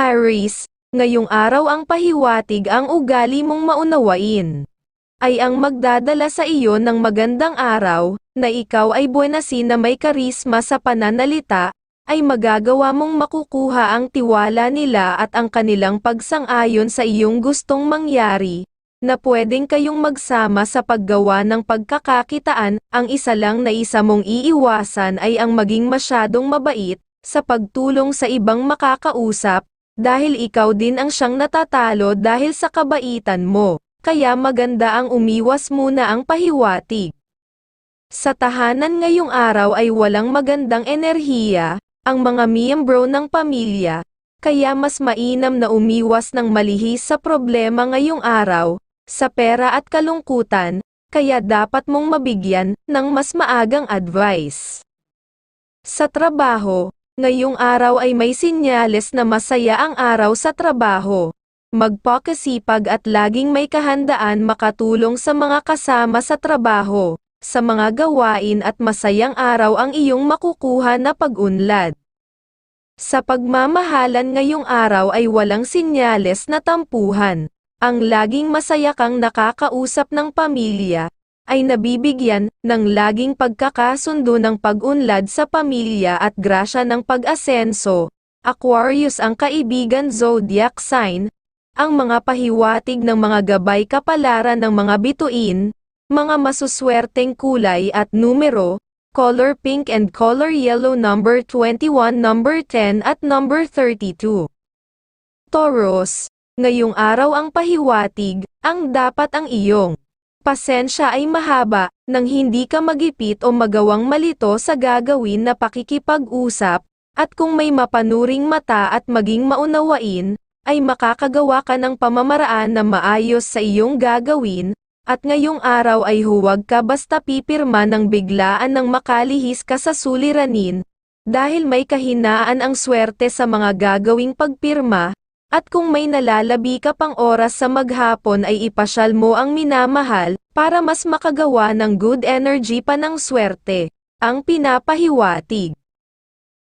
Aries, ngayong araw ang pahiwatig ang ugali mong maunawain. Ay ang magdadala sa iyo ng magandang araw, na ikaw ay buenasin na may karisma sa pananalita, ay magagawa mong makukuha ang tiwala nila at ang kanilang pagsang-ayon sa iyong gustong mangyari, na pwedeng kayong magsama sa paggawa ng pagkakakitaan, ang isa lang na isa mong iiwasan ay ang maging masyadong mabait, sa pagtulong sa ibang makakausap, dahil ikaw din ang siyang natatalo dahil sa kabaitan mo, kaya maganda ang umiwas muna ang pahiwatig. Sa tahanan ngayong araw ay walang magandang enerhiya, ang mga miyembro ng pamilya, kaya mas mainam na umiwas ng malihis sa problema ngayong araw, sa pera at kalungkutan, kaya dapat mong mabigyan ng mas maagang advice. Sa trabaho, ngayong araw ay may sinyales na masaya ang araw sa trabaho. Magpakasipag at laging may kahandaan makatulong sa mga kasama sa trabaho, sa mga gawain at masayang araw ang iyong makukuha na pag-unlad. Sa pagmamahalan ngayong araw ay walang sinyales na tampuhan. Ang laging masaya kang nakakausap ng pamilya, ay nabibigyan ng laging pagkakasundo ng pag-unlad sa pamilya at grasya ng pag-asenso. Aquarius ang kaibigan zodiac sign, ang mga pahiwatig ng mga gabay kapalaran ng mga bituin, mga masuswerteng kulay at numero, color pink and color yellow number 21 number 10 at number 32. Taurus, ngayong araw ang pahiwatig, ang dapat ang iyong pasensya ay mahaba, nang hindi ka magipit o magawang malito sa gagawin na pakikipag-usap, at kung may mapanuring mata at maging maunawain, ay makakagawa ka ng pamamaraan na maayos sa iyong gagawin, at ngayong araw ay huwag ka basta pipirma ng biglaan ng makalihis ka sa suliranin, dahil may kahinaan ang swerte sa mga gagawing pagpirma, at kung may nalalabi ka pang oras sa maghapon ay ipasyal mo ang minamahal, para mas makagawa ng good energy pa ng swerte, ang pinapahiwatig.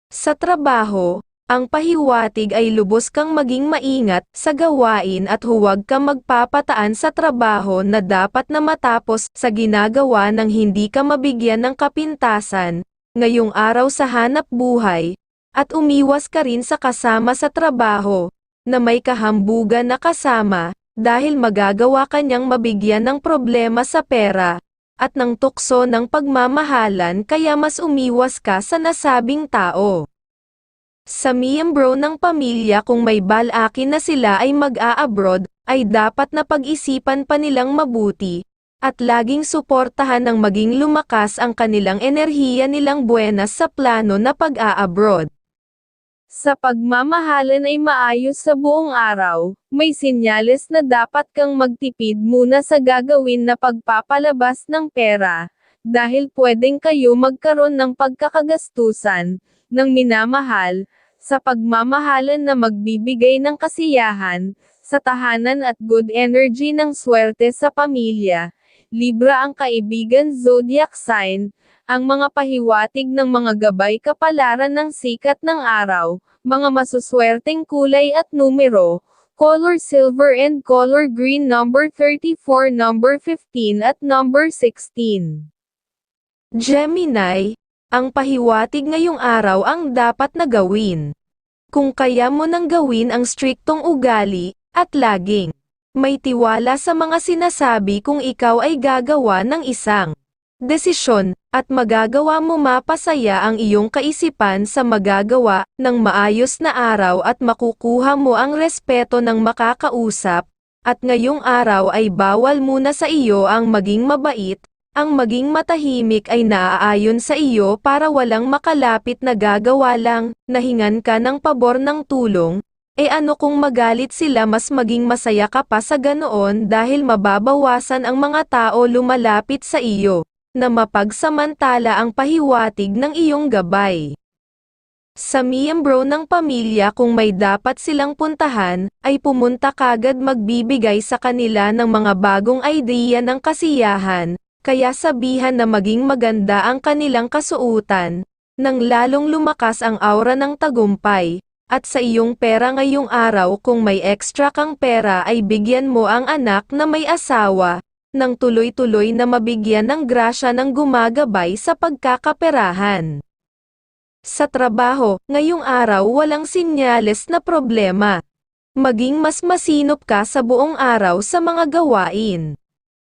Sa trabaho, ang pahiwatig ay lubos kang maging maingat sa gawain at huwag kang magpapataan sa trabaho na dapat na matapos sa ginagawa ng hindi ka mabigyan ng kapintasan, ngayong araw sa hanap buhay, at umiwas ka rin sa kasama sa trabaho, na may kahambugan na kasama, dahil magagawa kanyang mabigyan ng problema sa pera, at ng tukso ng pagmamahalan kaya mas umiwas ka sa nasabing tao. Sa miyembro ng pamilya kung may balakin na sila ay mag-a-abroad, ay dapat na pag-isipan pa nilang mabuti, at laging suportahan ng maging lumakas ang kanilang enerhiya nilang buenas sa plano na pag-a-abroad. Sa pagmamahalan ay maayos sa buong araw, may sinyales na dapat kang magtipid muna sa gagawin na pagpapalabas ng pera, dahil pwedeng kayo magkaroon ng pagkakagastusan, ng minamahal, sa pagmamahalan na magbibigay ng kasiyahan, sa tahanan at good energy ng swerte sa pamilya. Libra ang kaibigan zodiac sign, ang mga pahiwatig ng mga gabay kapalaran ng sikat ng araw, mga masuswerteng kulay at numero, color silver and color green number 34 number 15 at number 16. Gemini, ang pahiwatig ngayong araw ang dapat na gawin. Kung kaya mo nang gawin ang striktong ugali, at laging may tiwala sa mga sinasabi kung ikaw ay gagawa ng isang desisyon, at magagawa mo mapasaya ang iyong kaisipan sa magagawa ng maayos na araw at makukuha mo ang respeto ng makakausap, at ngayong araw ay bawal muna sa iyo ang maging mabait, ang maging matahimik ay naaayon sa iyo para walang makalapit na gagawa lang, nahingan ka ng pabor ng tulong, e ano kung magalit sila mas maging masaya ka pa sa ganoon dahil mababawasan ang mga tao lumalapit sa iyo, na mapagsamantala ang pahiwatig ng iyong gabay. Sa miyembro ng pamilya kung may dapat silang puntahan, ay pumunta kagad magbibigay sa kanila ng mga bagong idea ng kasiyahan, kaya sabihan na maging maganda ang kanilang kasuutan, nang lalong lumakas ang aura ng tagumpay, At sa iyong pera ngayong araw kung may extra kang pera ay bigyan mo ang anak na may asawa, nang tuloy-tuloy na mabigyan ng grasya ng gumagabay sa pagkakaperahan. Sa trabaho, ngayong araw walang sinyales na problema. Maging mas masinop ka sa buong araw sa mga gawain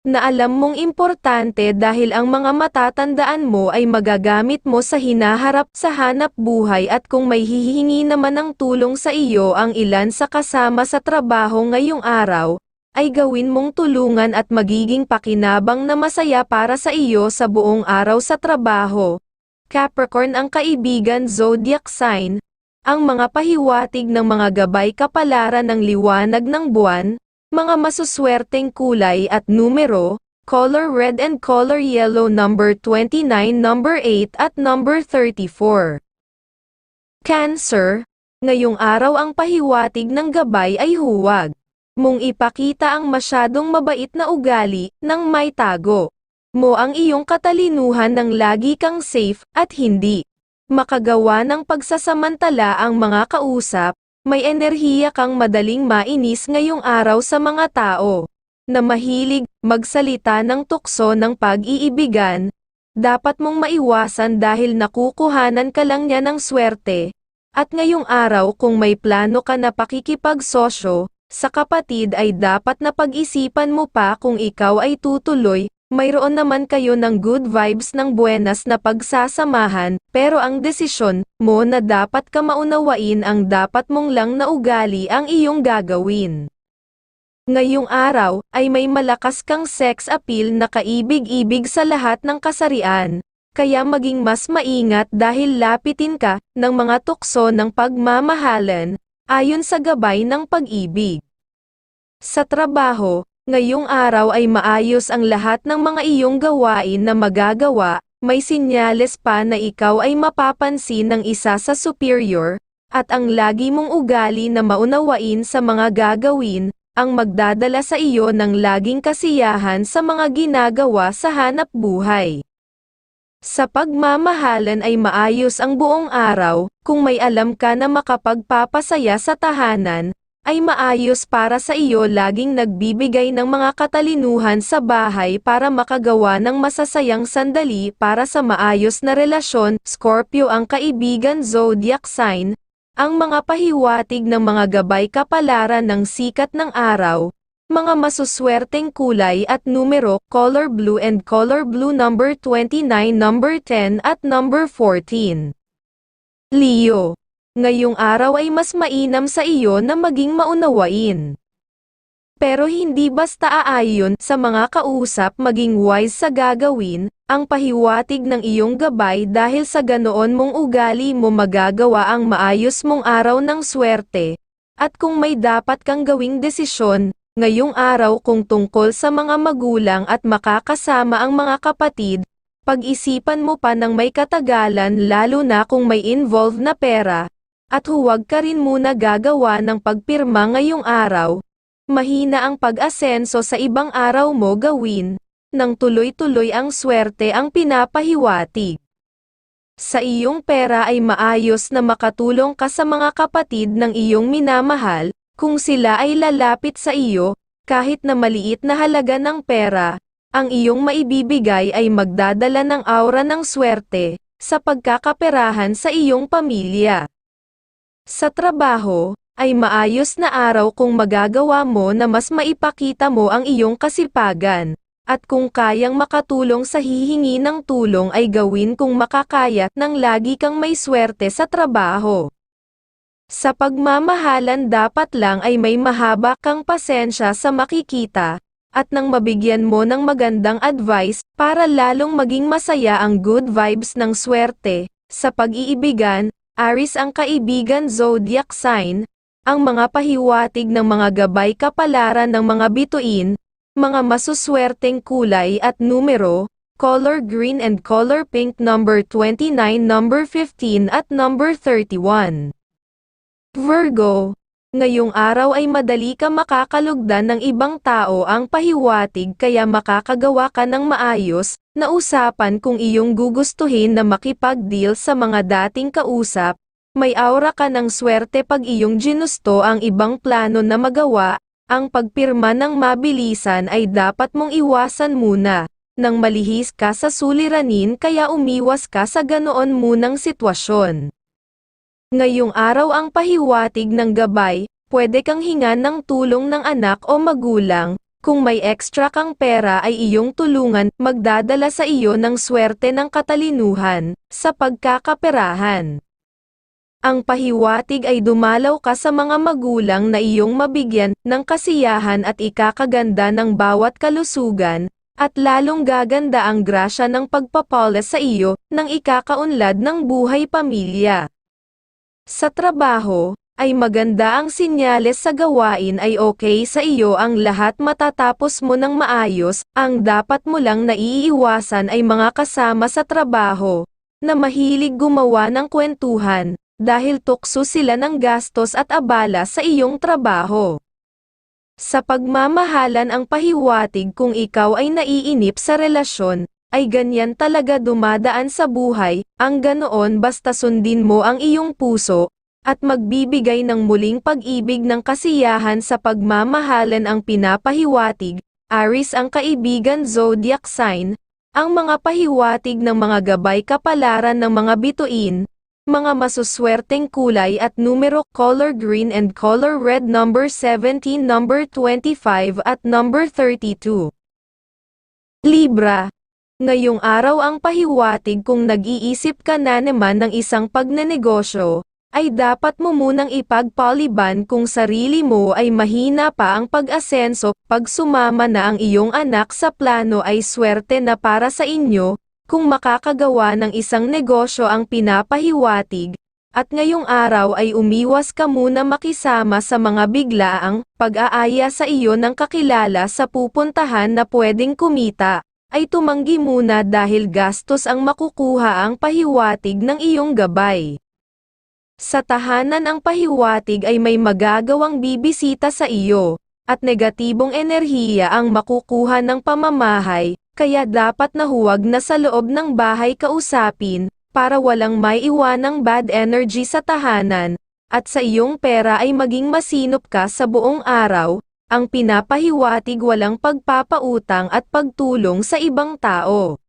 na alam mong importante dahil ang mga matatandaan mo ay magagamit mo sa hinaharap sa hanap buhay at kung may hihingi naman ng tulong sa iyo ang ilan sa kasama sa trabaho ngayong araw, ay gawin mong tulungan at magiging pakinabang na masaya para sa iyo sa buong araw sa trabaho. Capricorn ang kaibigan zodiac sign, ang mga pahiwatig ng mga gabay kapalaran ng liwanag ng buwan, mga masuswerteng kulay at numero, color red and color yellow number 29 number 8 at number 34. Cancer, ngayong araw ang pahiwatig ng gabay ay huwag mong ipakita ang masyadong mabait na ugali nang may tago mo ang iyong katalinuhan ng lagi kang safe at hindi makagawa ng pagsasamantala ang mga kausap, may enerhiya kang madaling mainis ngayong araw sa mga tao na mahilig magsalita ng tukso ng pag-iibigan. Dapat mong maiwasan dahil nakukuhanan ka lang niya ng swerte. At ngayong araw kung may plano ka na pakikipagsosyo, sa kapatid ay dapat na pag-isipan mo pa kung ikaw ay tutuloy, mayroon naman kayo ng good vibes ng buenas na pagsasamahan, pero ang desisyon mo na dapat ka maunawain ang dapat mong lang na ugali ang iyong gagawin. Ngayong araw, ay may malakas kang sex appeal na kaibig-ibig sa lahat ng kasarian, kaya maging mas maingat dahil lapitin ka ng mga tukso ng pagmamahalan, ayon sa gabay ng pag-ibig. Sa trabaho, Ngayong araw ay maayos ang lahat ng mga iyong gawain na magagawa, may sinyales pa na ikaw ay mapapansin ng isa sa superior, at ang lagi mong ugali na maunawain sa mga gagawin, ang magdadala sa iyo ng laging kasiyahan sa mga ginagawa sa hanap buhay. Sa pagmamahalan ay maayos ang buong araw, kung may alam ka na makapagpapasaya sa tahanan, ay maayos para sa iyo. Laging nagbibigay ng mga katalinuhan sa bahay para makagawa ng masasayang sandali para sa maayos na relasyon. Scorpio ang kaibigan zodiac sign, ang mga pahiwatig ng mga gabay kapalaran ng sikat ng araw, mga masuswerteng kulay at numero, color blue and color blue number 29, number 10 at number 14. Leo Ngayong araw ay mas mainam sa iyo na maging maunawain. Pero hindi basta aayon sa mga kausap maging wise sa gagawin, ang pahiwatig ng iyong gabay dahil sa ganoon mong ugali mo magagawa ang maayos mong araw ng swerte. At kung may dapat kang gawing desisyon, ngayong araw kung tungkol sa mga magulang at makakasama ang mga kapatid, pag-isipan mo pa ng may katagalan lalo na kung may involved na pera, at huwag ka rin muna gagawa ng pagpirma ngayong araw. Mahina ang pag-asenso sa ibang araw mo gawin, nang tuloy-tuloy ang swerte ang pinapahiwatig. Sa iyong pera ay maayos na makatulong ka sa mga kapatid ng iyong minamahal, kung sila ay lalapit sa iyo, kahit na maliit na halaga ng pera, ang iyong maibibigay ay magdadala ng aura ng swerte, sa pagkakaperahan sa iyong pamilya. Sa trabaho, ay maayos na araw kung magagawa mo na mas maipakita mo ang iyong kasipagan, at kung kayang makatulong sa hihingi ng tulong ay gawin kung makakaya nang lagi kang may swerte sa trabaho. Sa pagmamahalan dapat lang ay may mahaba kang pasensya sa makikita, at nang mabigyan mo ng magandang advice, para lalong maging masaya ang good vibes ng swerte, sa pag-iibigan, Aris ang kaibigan zodiac sign, ang mga pahiwatig ng mga gabay kapalaran ng mga bituin, mga masuswerteng kulay at numero, color green and color pink number 29 number 15 at number 31. Virgo, ngayong araw ay madali ka makakalugdan ng ibang tao ang pahiwatig kaya makakagawa ka ng maayos, na usapan kung iyong gugustuhin na makipag-deal sa mga dating kausap, May aura ka ng swerte pag iyong ginusto ang ibang plano na magawa, ang pagpirma ng mabilisan ay dapat mong iwasan muna, nang malihis ka sa suliranin kaya umiwas ka sa ganoon munang sitwasyon. Ngayong araw ang pahiwatig ng gabay, pwede kang hingan ng tulong ng anak o magulang, kung may extra kang pera ay iyong tulungan, magdadala sa iyo ng swerte ng katalinuhan, sa pagkakaperahan. Ang pahiwatig ay dumalaw ka sa mga magulang na iyong mabigyan ng kasiyahan at ikakaganda ng bawat kalusugan, at lalong gaganda ang grasya ng pagpapalas sa iyo, ng ikakaunlad ng buhay pamilya. Sa trabaho, ay maganda ang sinyales sa gawain ay okay sa iyo ang lahat matatapos mo ng maayos, ang dapat mo lang naiiwasan ay mga kasama sa trabaho, na mahilig gumawa ng kwentuhan, dahil tukso sila ng gastos at abala sa iyong trabaho. Sa pagmamahalan ang pahiwatig kung ikaw ay naiinip sa relasyon, ay ganyan talaga dumadaan sa buhay, ang ganoon basta sundin mo ang iyong puso, at magbibigay ng muling pag-ibig ng kasiyahan sa pagmamahalan ang pinapahiwatig, Aris ang kaibigan zodiac sign, ang mga pahiwatig ng mga gabay kapalaran ng mga bituin, mga masuswerteng kulay at numero color green and color red number 17 number 25 at number 32. Libra. Ngayong araw ang pahiwatig kung nag-iisip ka na naman ng isang pagnenegosyo, ay dapat mo munang ipagpaliban kung sarili mo ay mahina pa ang pag-asenso, pag sumama na ang iyong anak sa plano ay swerte na para sa inyo, kung makakagawa ng isang negosyo ang pinapahiwatig, at ngayong araw ay umiwas ka muna makisama sa mga biglaang pag-aaya sa iyo ng kakilala sa pupuntahan na pwedeng kumita, ay tumanggi muna dahil gastos ang makukuha ang pahiwatig ng iyong gabay. Sa tahanan ang pahiwatig ay may magagawang bibisita sa iyo, at negatibong enerhiya ang makukuha ng pamamahay, kaya dapat na huwag na sa loob ng bahay kausapin, para walang may iwanang bad energy sa tahanan, at sa iyong pera ay maging masinop ka sa buong araw, ang pinapahiwatig walang pagpapautang at pagtulong sa ibang tao.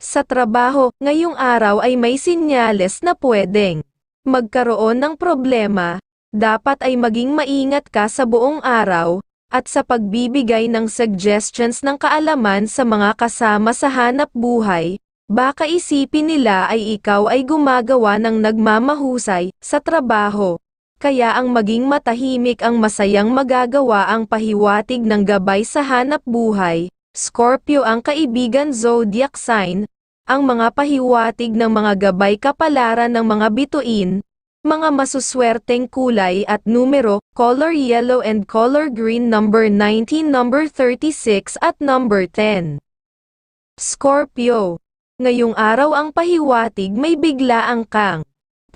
Sa trabaho, ngayong araw ay may sinyales na pwedeng magkaroon ng problema, dapat ay maging maingat ka sa buong araw, at sa pagbibigay ng suggestions ng kaalaman sa mga kasama sa hanap buhay, baka isipin nila ay ikaw ay gumagawa ng nagmamahusay sa trabaho. Kaya ang maging matahimik ang masayang magagawa ang pahiwatig ng gabay sa hanap buhay. Scorpio ang kaibigan zodiac sign, ang mga pahiwatig ng mga gabay kapalaran ng mga bituin, mga masuswerteng kulay at numero, color yellow and color green number 19 number 36 at number 10. Scorpio. Ngayong araw ang pahiwatig may biglaang kang.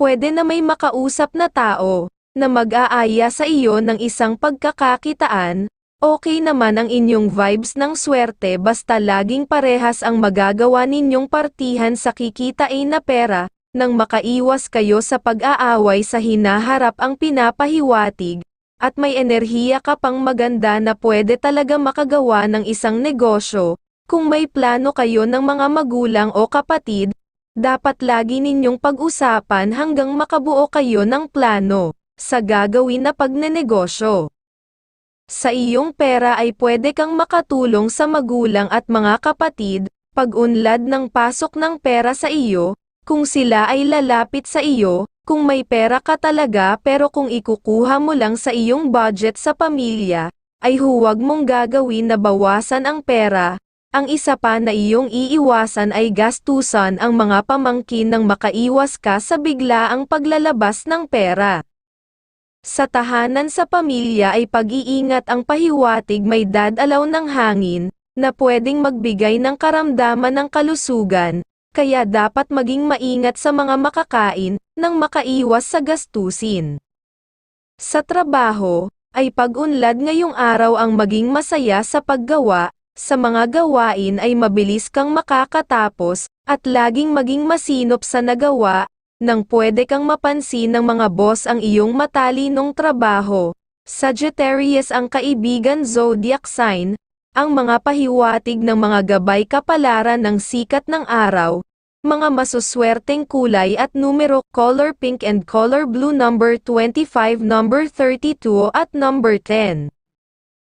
Pwede na may makausap na tao, na mag-aaya sa iyo ng isang pagkakakitaan, okay naman ang inyong vibes ng swerte basta laging parehas ang magagawa ninyong partihan sa kikitain na pera, nang makaiwas kayo sa pag-aaway sa hinaharap ang pinapahiwatig, at may enerhiya ka pang maganda na pwede talaga makagawa ng isang negosyo, kung may plano kayo ng mga magulang o kapatid, dapat lagi ninyong pag-usapan hanggang makabuo kayo ng plano, sa gagawin na pagnenegosyo. Sa iyong pera ay pwede kang makatulong sa magulang at mga kapatid, pag-unlad ng pasok ng pera sa iyo, kung sila ay lalapit sa iyo, kung may pera ka talaga pero kung ikukuha mo lang sa iyong budget sa pamilya, ay huwag mong gagawin na bawasan ang pera. Ang isa pa na iyong iiwasan ay gastusan ang mga pamangkin nang makaiwas ka sa biglaang paglalabas ng pera. Sa tahanan sa pamilya ay pag-iingat ang pahiwatig may dadalaw ng hangin, na pwedeng magbigay ng karamdaman ng kalusugan, kaya dapat maging maingat sa mga makakain, nang makaiwas sa gastusin. Sa trabaho, ay pag-unlad ngayong araw ang maging masaya sa paggawa, sa mga gawain ay mabilis kang makakatapos, at laging maging masinop sa nagawa, nang pwede kang mapansin ng mga boss ang iyong matalinong trabaho. Sagittarius ang kaibigan zodiac sign, ang mga pahiwatig ng mga gabay kapalaran ng sikat ng araw, mga masuswerteng kulay at numero color pink and color blue number 25 number 32 at number 10.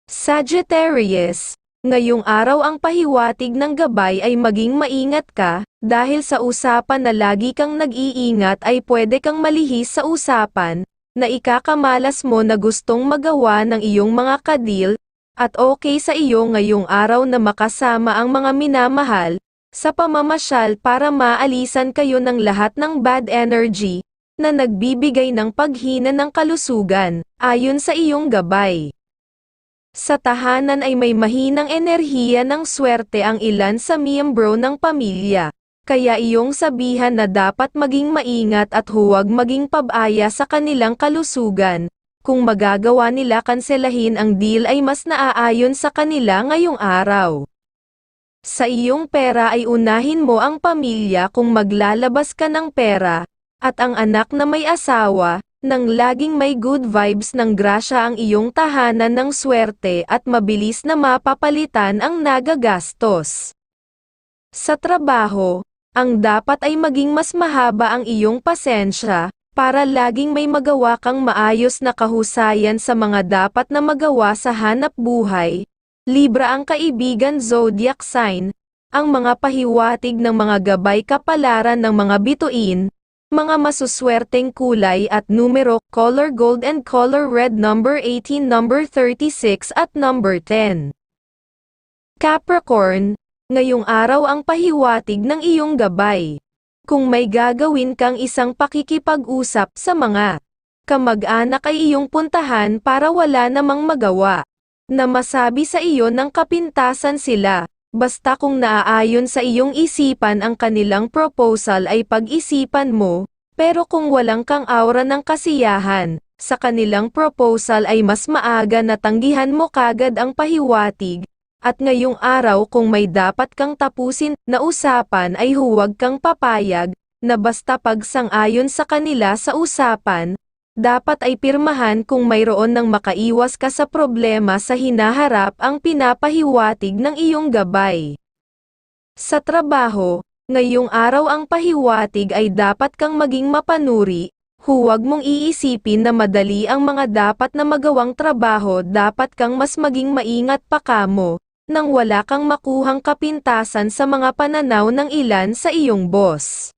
Sagittarius, ngayong araw ang pahiwatig ng gabay ay maging maingat ka, dahil sa usapan na lagi kang nag-iingat ay pwede kang malihis sa usapan, na ikakamalas mo na gustong magawa ng iyong mga kadil, at okay sa iyo ngayong araw na makasama ang mga minamahal, sa pamamasyal para maalisan kayo ng lahat ng bad energy, na nagbibigay ng paghina ng kalusugan, ayon sa iyong gabay. Sa tahanan ay may mahinang enerhiya ng swerte ang ilan sa miyembro ng pamilya. Kaya iyong sabihan na dapat maging maingat at huwag maging pabaya sa kanilang kalusugan. Kung magagawa nila kanselahin ang deal ay mas naaayon sa kanila ngayong araw. Sa iyong pera ay unahin mo ang pamilya kung maglalabas ka ng pera, at ang anak na may asawa, nang laging may good vibes ng grasya ang iyong tahanan ng swerte at mabilis na mapapalitan ang nagagastos. Sa trabaho, ang dapat ay maging mas mahaba ang iyong pasensya, para laging may magawa kang maayos na kahusayan sa mga dapat na magawa sa hanap buhay. Libra ang kaibigan zodiac sign, ang mga pahiwatig ng mga gabay kapalaran ng mga bituin, mga masuswerteng kulay at numero, color gold and color red number 18 number 36 at number 10. Capricorn, ngayong araw ang pahiwatig ng iyong gabay. Kung may gagawin kang isang pakikipag-usap sa mga kamag-anak ay iyong puntahan para wala namang magawa. Na masabi sa iyo ng kapintasan sila, basta kung naaayon sa iyong isipan ang kanilang proposal ay pag-isipan mo, pero kung walang kang aura ng kasiyahan, sa kanilang proposal ay mas maaga na tanggihan mo kagad ang pahiwatig, at ngayong araw kung may dapat kang tapusin na usapan ay huwag kang papayag, na basta pagsang-ayon sa kanila sa usapan, dapat ay pirmahan kung mayroon ng makaiwas ka sa problema sa hinaharap ang pinapahiwatig ng iyong gabay. Sa trabaho, ngayong araw ang pahiwatig ay dapat kang maging mapanuri, huwag mong iisipin na madali ang mga dapat na magawang trabaho dapat kang mas maging maingat pa kamo, nang wala kang makuhang kapintasan sa mga pananaw ng ilan sa iyong boss.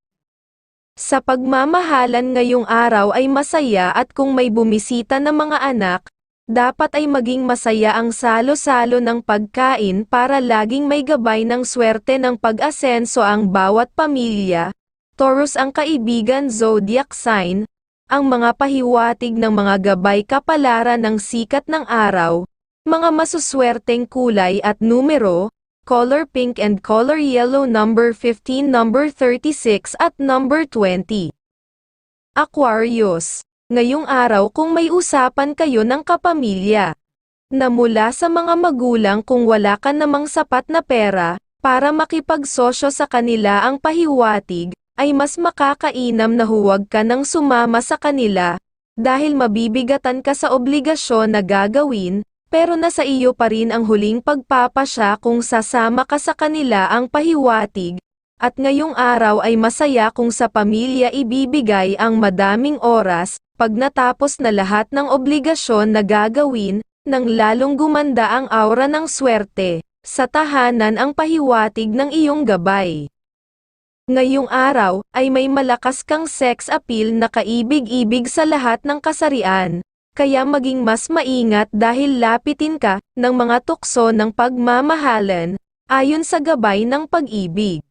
Sa pagmamahalan ngayong araw ay masaya at kung may bumisita na mga anak, dapat ay maging masaya ang salo-salo ng pagkain para laging may gabay ng swerte ng pag-asenso ang bawat pamilya. Taurus ang kaibigan zodiac sign, ang mga pahiwatig ng mga gabay kapalaran ng sikat ng araw, mga masuswerteng kulay at numero, color pink and color yellow number 15 number 36 at number 20. Aquarius, ngayong araw kung may usapan kayo ng kapamilya, na mula sa mga magulang kung wala ka namang sapat na pera, para makipagsosyo sa kanila ang pahiwatig, ay mas makakainam na huwag ka nang sumama sa kanila, dahil mabibigatan ka sa obligasyon na gagawin, pero nasa iyo pa rin ang huling pagpapasya kung sasama ka sa kanila ang pahiwatig, at ngayong araw ay masaya kung sa pamilya ibibigay ang madaming oras, pag natapos na lahat ng obligasyon na gagawin, nang lalong gumanda ang aura ng swerte, sa tahanan ang pahiwatig ng iyong gabay. Ngayong araw, ay may malakas kang sex appeal na kaibig-ibig sa lahat ng kasarian, kaya maging mas maingat dahil lapitin ka ng mga tukso ng pagmamahalan, ayon sa gabay ng pag-ibig.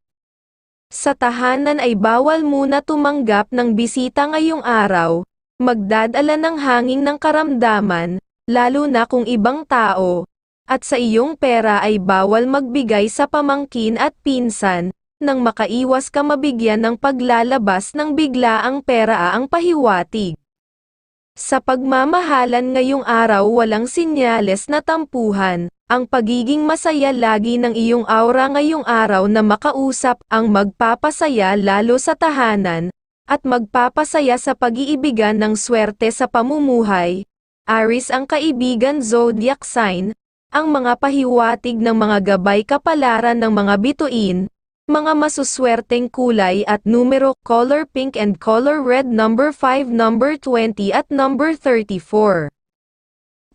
Sa tahanan ay bawal muna tumanggap ng bisita ngayong araw, magdadala ng hanging ng karamdaman, lalo na kung ibang tao, at sa iyong pera ay bawal magbigay sa pamangkin at pinsan, nang makaiwas ka mabigyan ng paglalabas ng biglaang pera ang pahiwatig. Sa pagmamahalan ngayong araw walang sinyales na tampuhan, ang pagiging masaya lagi ng iyong aura ngayong araw na makausap ang magpapasaya lalo sa tahanan, at magpapasaya sa pag-iibigan ng swerte sa pamumuhay. Aris ang kaibigan zodiac sign, ang mga pahiwatig ng mga gabay kapalaran ng mga bituin, mga masuswerteng kulay at numero color pink and color red number 5 number 20 at number 34.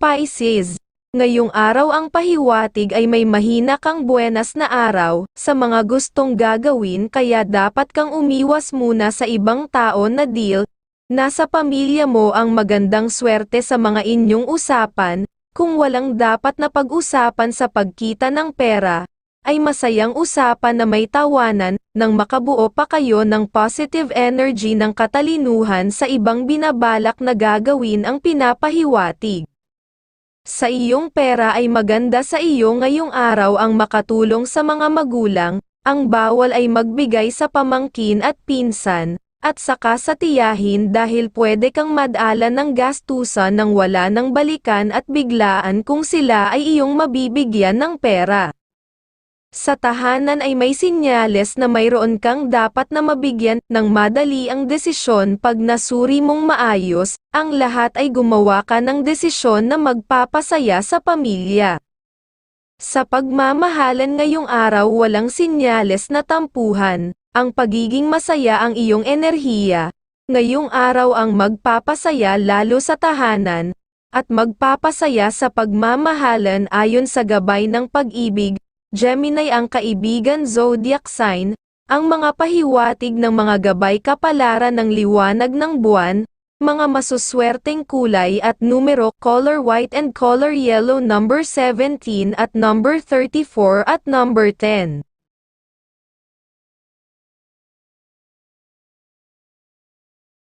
Pisces, ngayong araw ang pahiwatig ay may mahina kang buenas na araw sa mga gustong gagawin kaya dapat kang umiwas muna sa ibang tao na deal, nasa pamilya mo ang magandang swerte sa mga inyong usapan, kung walang dapat na pag-usapan sa pagkita ng pera, ay masayang usapan na may tawanan, nang makabuo pa kayo ng positive energy ng katalinuhan sa ibang binabalak na gagawin ang pinapahiwatig. Sa iyong pera ay maganda sa iyo ngayong araw ang makatulong sa mga magulang, ang bawal ay magbigay sa pamangkin at pinsan, at saka sa tiyahin dahil pwede kang madala ng gastusan nang wala ng balikan at biglaan kung sila ay iyong mabibigyan ng pera. Sa tahanan ay may sinyales na mayroon kang dapat na mabigyan ng madali ang desisyon pag nasuri mong maayos, ang lahat ay gumawa ka ng desisyon na magpapasaya sa pamilya. Sa pagmamahalan ngayong araw walang sinyales na tampuhan, ang pagiging masaya ang iyong enerhiya, ngayong araw ang magpapasaya lalo sa tahanan, at magpapasaya sa pagmamahalan ayon sa gabay ng pag-ibig, Gemini ang kaibigan zodiac sign, ang mga pahiwatig ng mga gabay kapalaran ng liwanag ng buwan, mga masuswerteng kulay at numero color white and color yellow number 17 at number 34 at number 10.